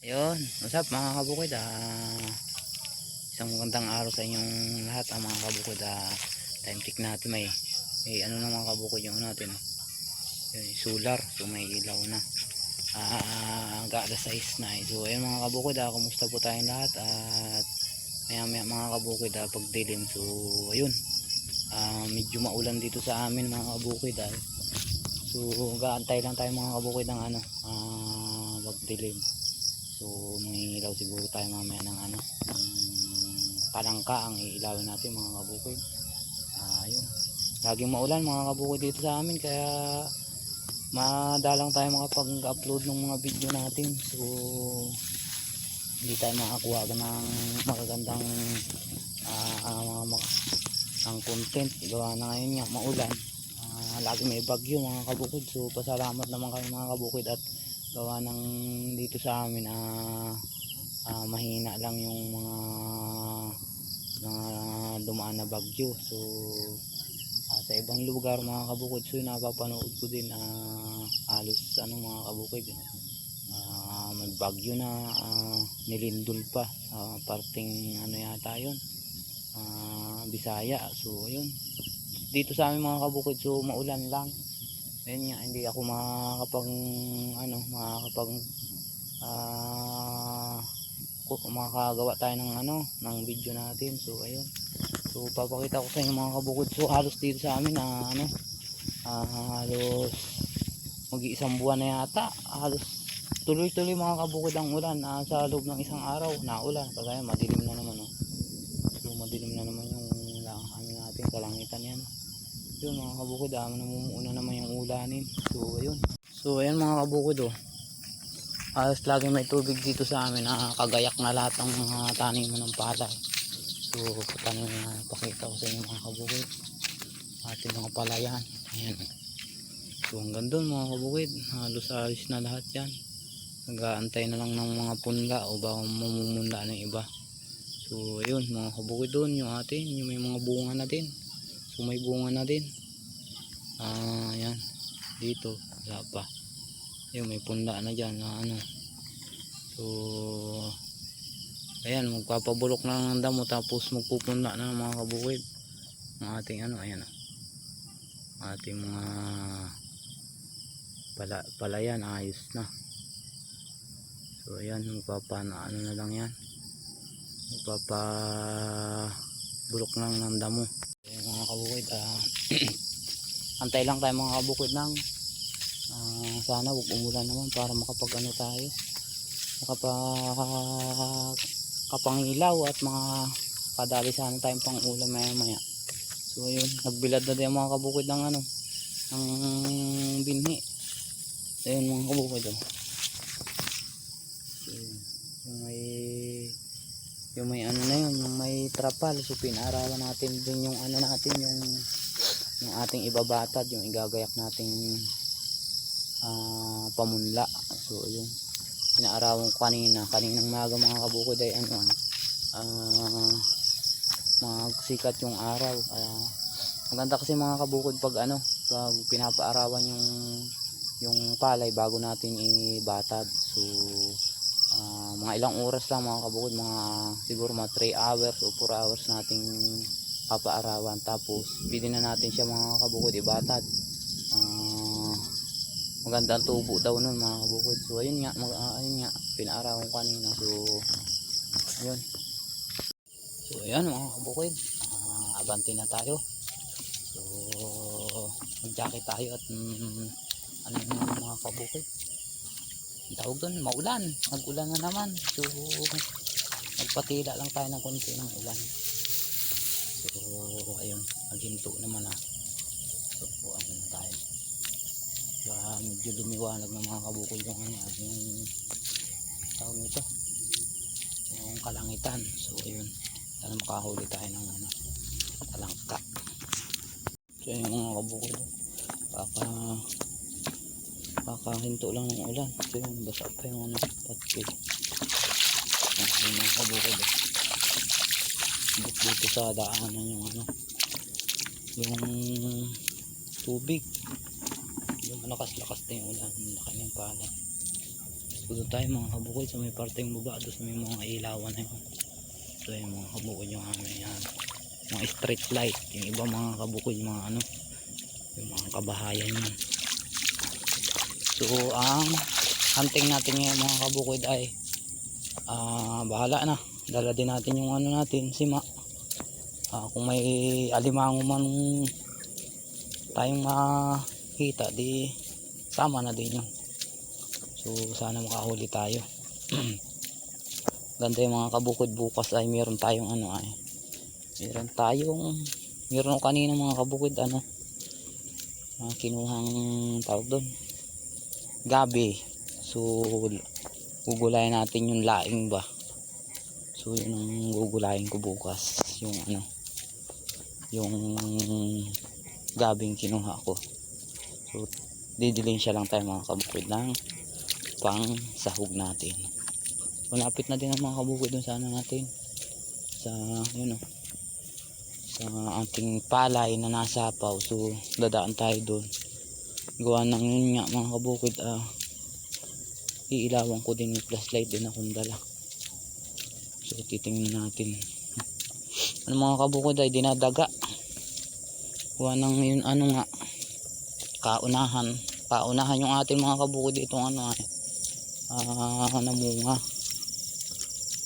Ayun, what's up mga kabukid? Ah, Isang magandang araw sa inyong lahat ah, mga kabukid. Ah, Time check natin may, may ano na mga kabukid yung ano natin. Yun, Solar, so may ilaw na. Ah, Hanggang alas 6 na eh. So ayun mga kabukid ah, kumusta po tayong lahat? At maya maya mga kabukid ah, pag dilim So ayun. Ah, Medyo maulan dito sa amin mga kabukid ah. So gaantay lang tayo mga kabukid ng ano ah, pag dilim So mangingilaw siguro tayo mamaya ng ano ng palangka ang iilawin natin mga kabukid. Ah, yun. Laging maulan mga kabukid dito sa amin kaya madalang tayo makapag-upload ng mga video natin. So hindi tayo makakuha ng magagandang ah, ah, mga mga ang content gawa na ngayon nga maulan Ah, lagi may bagyo mga kabukid so pasalamat naman kayo mga kabukid at gawa ng dito sa amin ah ah, mahina lang yung mga mga dumaan na bagyo. So ah, sa ibang lugar mga kabukid so napapanood ko din ah, halos ano mga kabukid ah, may bagyo na ah, nilindol pa. Sa parting ano yata yun ah, Bisaya. So yun dito sa amin mga kabukid so maulan lang ayun nga hindi ako makakapag ano makakapag ah ku- makakagawa tayo ng ano ng video natin. So ayun. So papakita ko sa inyo mga kabukid so halos dito sa amin na ano ah, halos mag isang buwan na yata. Halos tuloy-tuloy mga kabukid ang ulan ah, sa loob ng isang araw. Na ulan kagaya madilim na naman oh. so madilim na naman yung lang, ano natin kalangitan yan yun mga kabukid ah, namumuuna naman yung ulanin. So ayun. So ayun mga kabukid oh. Halos lagi may tubig dito sa amin na kagayak na lahat ng mga taniman ng palay. So tanim na pakita ko sa inyo mga kabukid ating mga palayan. Ayan. So hanggang doon mga kabukid halos ayos na lahat yan. Nag-aantay na lang ng mga punla o baka mamumunla ng iba. So ayun mga kabukid doon yung atin. Yung may mga bunga na din so may bunga na din. Ah yan. Dito wala pa. Yun may punla na dyan na ano. So ayan magpapabulok na ng damo tapos magpupunla na mga kabukid ang ating ano ayan. Ating mga pala, palayan ayos na. So ayan magpapa ano na lang yan. Magpapa bulok lang ng damo Ayan, mga kabukid ah antay lang tayo mga kabukid ng Ah, sana wag umulan naman para makapag ano tayo makapag kapangilaw at mga kadali sana tayong pang ulam maya maya so yun nagbilad na ang mga kabukid ng ano ng binhi ayun mga kabukid oh. so, yun. yung may yung may ano na yun yung may trapal so pinarawan natin din yung ano natin yung yung ating ibabatad yung igagayak nating ah, pamunla. So yun. Pinaarawan ko kanina. Kaninang maga mga kabukod ay ano ah magsikat yung araw. Ah, maganda kasi mga kabukod pag ano pag pinapaarawan yung yung palay bago natin ibatad. So ah, mga ilang oras lang mga kabukod mga siguro mga 3 hours o 4 hours nating papaarawan. Tapos pwede na natin siya mga kabukod ibatad. Ah maganda ang tubo daw nun mga kabukid so ayun nga mag, ah, ayun nga pinaarawan ko kanina. So ayun. So ayun mga kabukid ah, abante na tayo. So mag jacket tayo at mm, ano yung mga kabukid ang tawag doon maulan. Nagulan na naman. So magpatila lang tayo ng konti ng ulan so ayun maghinto naman ah. So ano na tayo. Kaya medyo lumiwanag ng mga kabukol yung ano yung tawag nito? Yung kalangitan. So ayun. Sana makahuli tayo ng ano talangka so yung mga kabukol. Baka kakahinto lang ng ulan. So yun basa pa yung ano patkil yung mga kabukol dito sa daanan yung ano yung tubig yung malakas-lakas na yung ulan laki ng pala So doon tayo mga kabukid sa may parteng baba doon sa may mga ilawan na yun. So yung mga kabukid yung ano yan. Mga street light. Yung iba mga kabukid mga ano. Yung mga kabahayan yun. So ang hunting natin ngayon mga kabukid ay ah bahala na. Dala din natin yung ano natin, sima. Ah, kung may alimango man tayong makita, di sama na din yun. So sana makahuli tayo. Ganda yung mga kabukod bukas ay meron tayong ano ay. Meron tayong meron kanina mga kabukod ano. Uh, kinuhang tawag doon. Gabi. So gugulayin natin yung laing ba. So yun ang gugulayin ko bukas. Yung ano. Yung gabing kinuha ko. So didilin siya lang tayo mga kabukid ng pang sahog natin. Malapit na din ang mga kabukid dun sa ano natin. Sa yun oh, sa ating palay na nasa paw. So dadaan tayo doon. Gawa ng yun nga mga kabukid ah iilawan ko din yung flashlight din akong dala. So titingnan natin. Ano mga kabukid ay dinadaga. Gawa ng yun ano nga kaunahan. Paunahan yung ating mga kabukid itong ano ay ah namunga.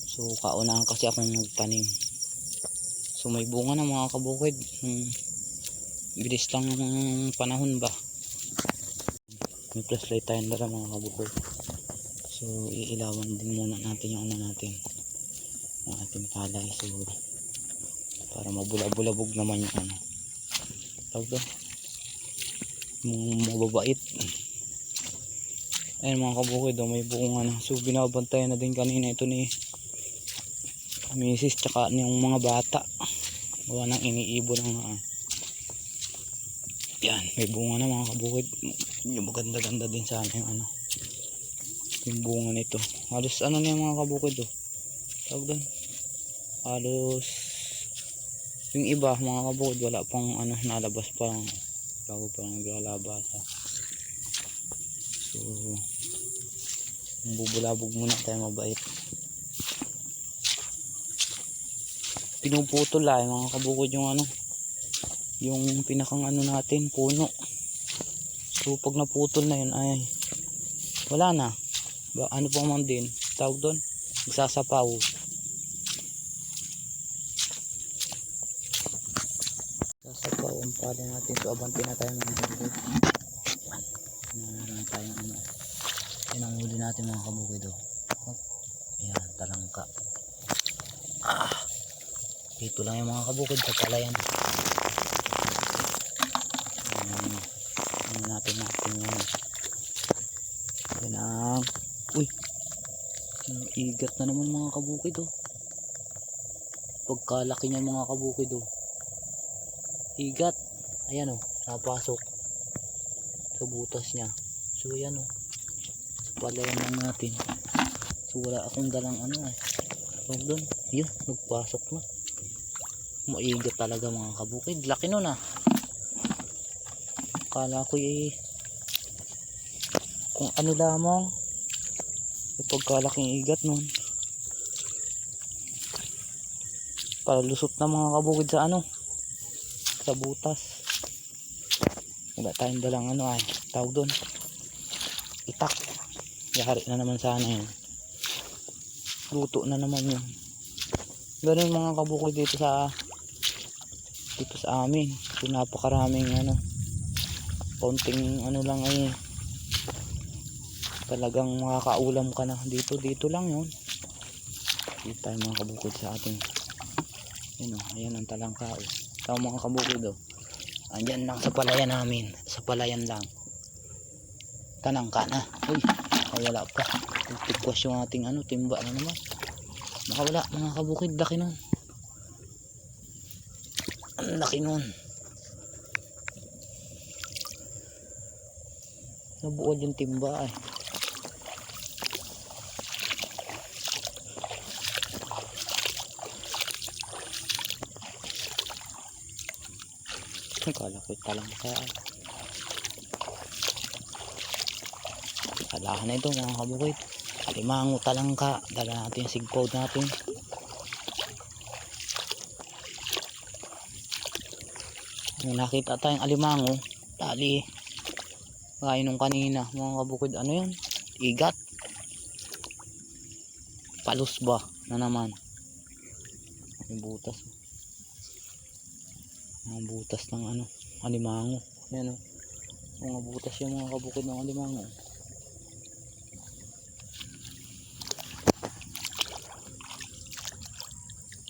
So kaunahan kasi akong nagtanim. So may bunga na mga kabukid hmm, bilis lang ng panahon ba? May flashlight tayong dala mga kabukid so iilawan din muna natin yung ano natin yung ating palay. So para mabulabulabog naman yung ano tawag doon? Mga mababait. Ayun mga kabukid oh, may bunga na so binabantayan na din kanina ito ni misis tsaka yung mga bata. Gawa ng iniibon ng ah. yan may bunga na mga kabukid yung maganda ganda din sana yung ano yung bunga nito. Halos ano na mga kabukid oh tawag doon? Halos yung iba mga kabukid wala pang ano nalabas pa. Lang bago pa naglalabasa. So bubulabog muna tayo mabait. Pinuputol lang mga kabukod yung ano yung pinakang ano natin puno. So pag naputol na yun ay wala na. Ba, ano pa man din tawag doon magsasapaw sasapaw ang pala natin. So abante na tayo mga kabukid. Meron tayong ano yan ang huli natin mga kabukid oh. Ayan talangka. Ah! Dito lang yung mga kabukid sa palayan um, ano natin natin yan. Yan ang uy! Igat na naman mga kabukid oh. Pagkalaki niya mga kabukid oh. Igat ayan oh. Napasok sa butas niya. So yan oh. Sa palayan lang natin. So wala akong dalang ano eh. Huwag doon. Yun nagpasok na. Maigat talaga mga kabukid. Laki nun ah. Kala ko eh kung ano lamang yung pagkalaking igat nun. Para lusot na mga kabukid sa ano sa butas wala tayong dalang ano ay tawag doon. Itak. Yari na naman sana yun. Luto na naman yun. Ganun mga kabukid dito sa dito sa amin. So napakaraming ano konting ano lang ay talagang makakaulam ka na. Dito dito lang yun. Dito tayo mga kabukid sa ating yun o ayan ang talangka o tao mga kabukid o andyan lang sa palayan namin. Sa palayan lang. Tanangka na. Uy nakawala pa. Tikwas yung ating ano timba na naman. Nakawala mga kabukid. Laki nun. Ang laki nun. Nabuod yung timba eh Kala ko talangka. Kalahan na ito mga kabukid. alimango talangka. Dala natin yung sigpod natin. May nakita tayong alimango. Tali gaya nung kanina mga kabukid ano yun? Igat. Palos ba? Na naman. May butas mga butas ng ano alimango. Yan o mga butas yung mga kabukid ng alimango.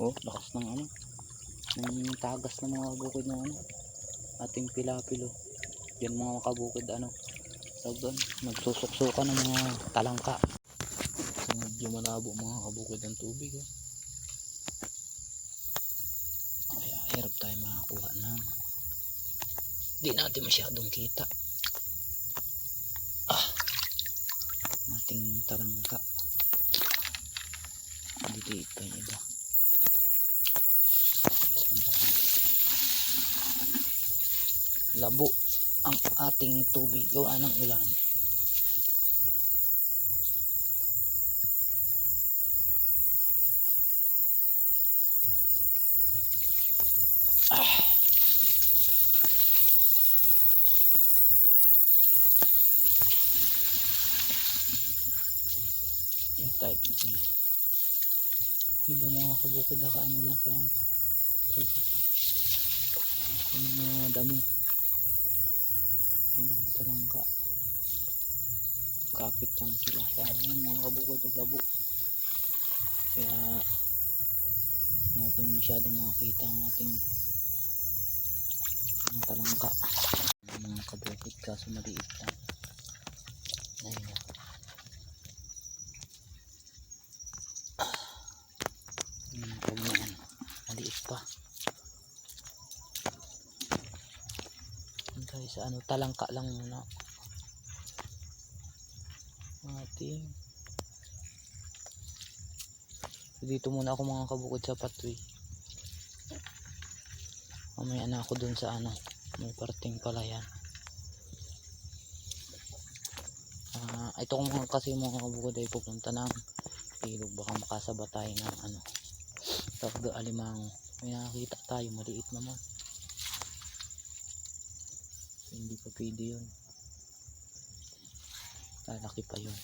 Oh lakas ng ano ng tagas ng mga kabukid ng ano ating pilapilo. Yan mga kabukid ano tawag doon nagsusuksukan ng mga talangka. Medyo malabo mga kabukid ng tubig oh. kaya hirap tayo makakuha ng di natin masyadong kita. Ah ating talangka dito pa yung iba. Labo ang ating tubig. Gawa ng ulan yung type iba mga kabukid na kaano lang sa ano. Sa mga damo ibang talangka kapit lang sila sa ano mga kabukid o labo. Kaya natin masyadong makakita ang ating mga talangka. Mga kabukid kaso maliit lang. Ayun na Hmm, pag na ano, maliit pa. Guys, ano, talangka lang muna. Ating. Dito muna ako mga kabukod sa patwi. Mamaya na ako dun sa ano, may parting palayan. Ah, ito kung mga kasi mga kabukod ay pupunta ng ilog baka makasaba tayo ng ano doon alimango may nakakita tayo maliit naman hindi pa pwede yun. Lalaki pa yun.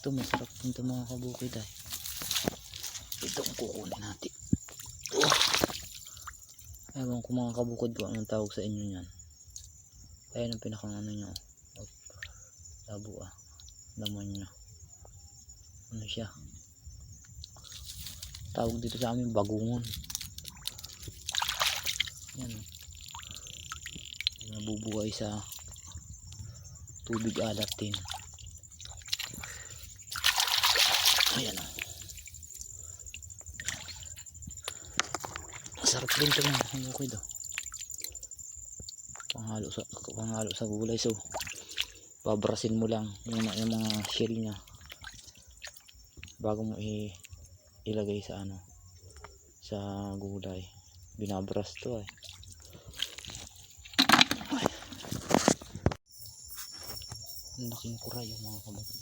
Ito masarap ito mga kabukid ay ito ang kukunin natin. Oh. ewan ko mga kabukid ko anong tawag sa inyo yan ayan ang pinakang ano nyo oh. labo ah. Laman niya ano siya? Tawag dito sa amin bagungon. Yan. o. nabubuhay sa tubig alat din. Ayan. Masarap din ito mga hamukid o panghalo sa, panghalo sa gulay. So babrasin mo lang muna yung mga shell niya. Bago mo i ilagay sa ano sa gulay. Binabras to eh ang laking kuray yung mga kamukid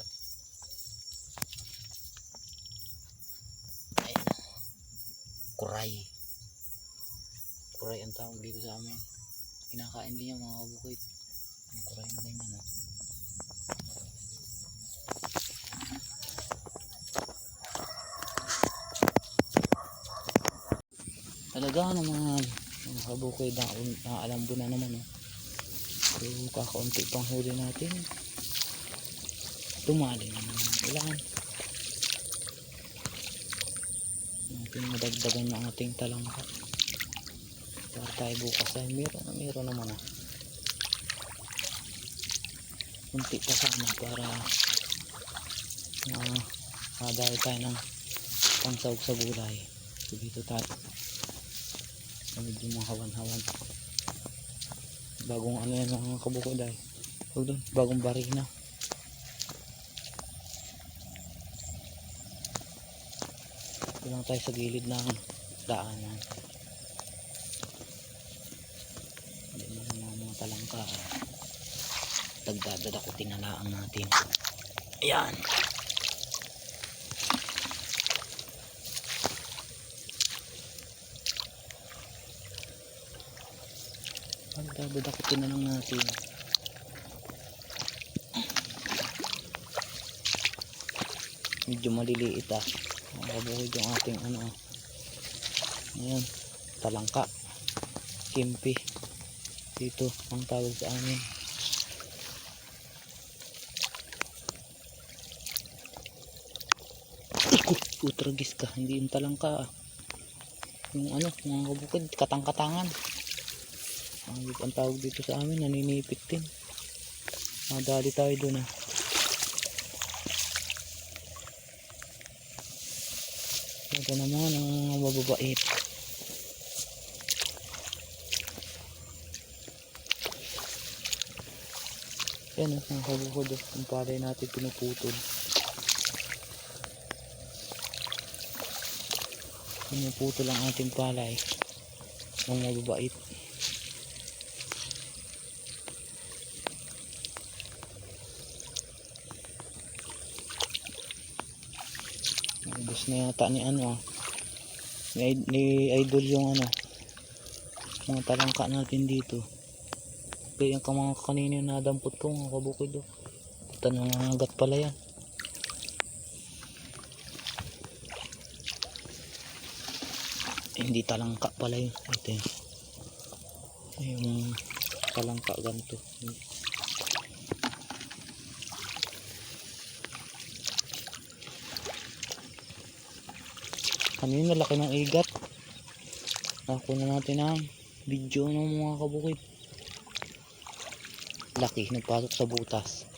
ayan kuray. Kuray ang tawag dito sa amin. Kinakain din yung mga kabukid ang kuray na ganyan oh. talaga naman mga kabukid na, na alam mo na naman oh. so kakaunti pang huli natin tumali naman ang ulan. Natin madagdagan ng ating talangka. Para tayo bukas ay meron na meron naman ah. Kunti pa sana para uh, madali tayo ng pangsawag sa gulay. So dito tayo. Medyo mahawan-hawan bagong ano yan mga kabukod ay huwag bagong barina ito lang tayo sa gilid ng daanan hindi mo mga mga talangka ah. Dagdadakutin na laang natin. Ayan. Dagdadakutin na lang natin. Medyo maliliit ah. Makabuhid yung ating ano. Ayan. Talangka. Kimpi. Dito ang tawag sa amin. Iko, putragis ka. Hindi yung talangka ah. Yung ano, mga katang-katangan. Ang, ang tawag dito sa amin, naninipit din. Madali tayo dun ah. Ito naman ang mababait. Yan oh. Yung palay natin pinuputol. Pinuputol ang ating palay. Ang mababait. Ubus na yata ni ano ah. Ni, ni idol yung ano. Mga talangka natin dito. Kaya yung mga kanina yung nadampot ko mga kabukid oh. Ito nangangagat pala yan. Hindi talangka pala yun. Ito yun. Yung talangka ganito. Kanina laki ng igat. Ako na natin ang video ng mga kabukid. Laki, nagpasok sa butas.